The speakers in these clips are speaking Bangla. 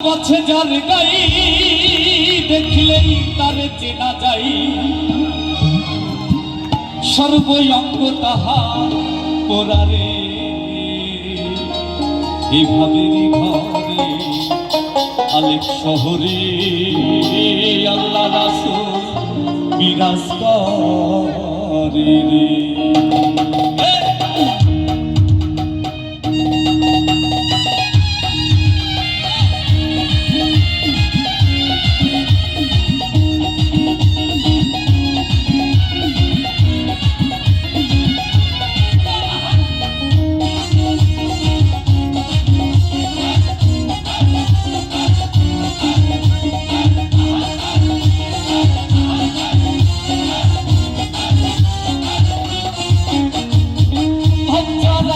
আছে যার গাই দেখিলেই তারে চেনা যাই। সর্বঙ্গ তাহা পোড়ারে এভাবেরই ঘরে আলেক শহরে আল্লাহ রাসূল বিরাজ করে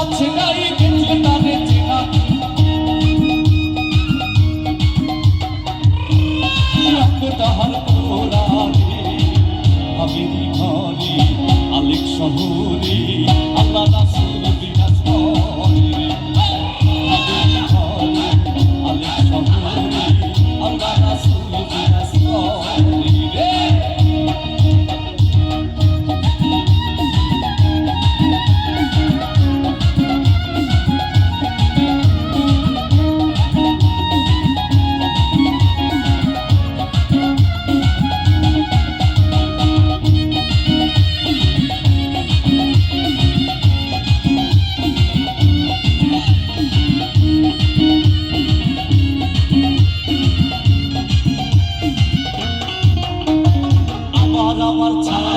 ভঞ্জার আছে গাই দেখলে চেনা রঙ্গ তাহার পোড়ারে আবেরি ঘরে আলেক শহরে আল্লাহ রাসূল আমার ছাড়া